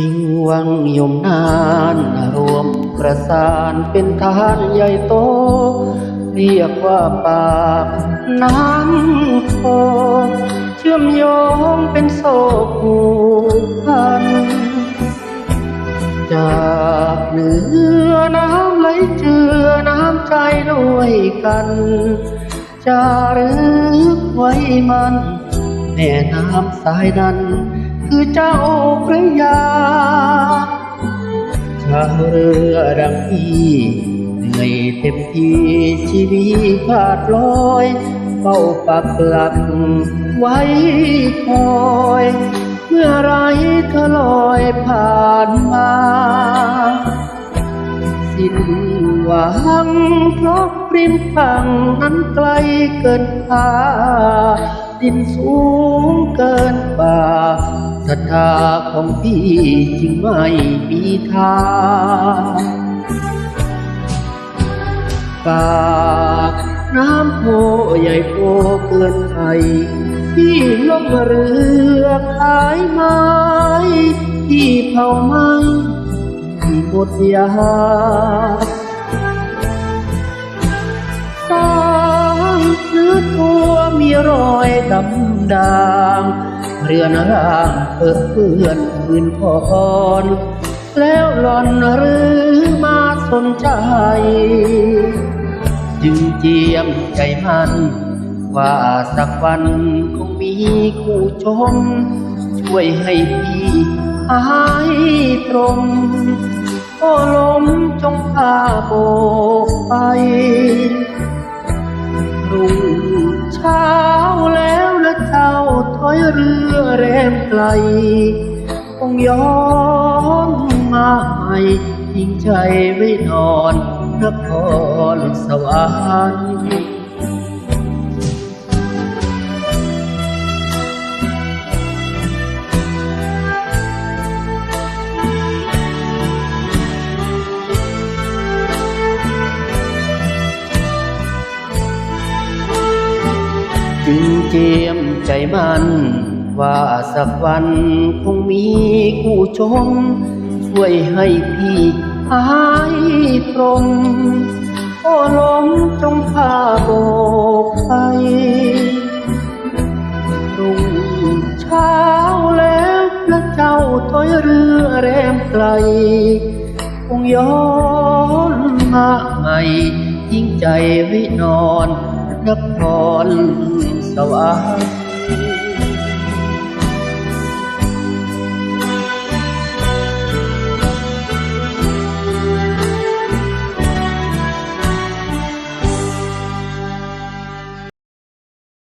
ปิงวังยมนานรวมประสานเป็นทานใหญ่โต เรียกว่าปากน้ำโคเชื่อมโยงเป็นโซ่ผูกพัน จากเหนือน้ำไหลเจือน้ำใจด้วยกัน จะรึกไว้มันแม่น้ำสายนั้น คือเจ้าพระยาชาวเรือดังพี่เหนื่อยเต็มที่ชีวิตขาดลอยเฝ้าปักหลักไว้คอย เมื่อไรเธอลอยผ่านมาสิ้นหวังเพราะริมฝั่งนั้นไกลเกินพาดินสูงเกินป่า ศรัทธาของพี่จึงไม่มีทางปากน้ำโพใหญ่โตเกินไทยพี่ลงเรือขายไม้ที่เผาไหม้ที่หมดยาสางเนื้อตัวมีรอยดำด่าง เรือนร่างเปิดเพื่อนคืนพรแล้วหล่อนหรือมาสนใจ จึงเจียมใจมัน ว่าสักวันคงมีคู่ชม ช่วยให้พี่หายตรงโอ้ลมจงพาโบกไปรุ่งเช้า อยเรือแรมไกลคงย้อนมาใหม่ทิ้งใจไว้นอนนครสวรรค์ จึงเจียมใจมัน ว่าสักวันคงมีคู่ชม ช่วยให้พี่หายตรงโอ้ลมจงพาโบกไปรุ่งเช้าแล้วพระเจ้าถอยเรือแรมไกล คงย้อนมาใหม่ทิ้งใจไว้นอน นครสวรรค์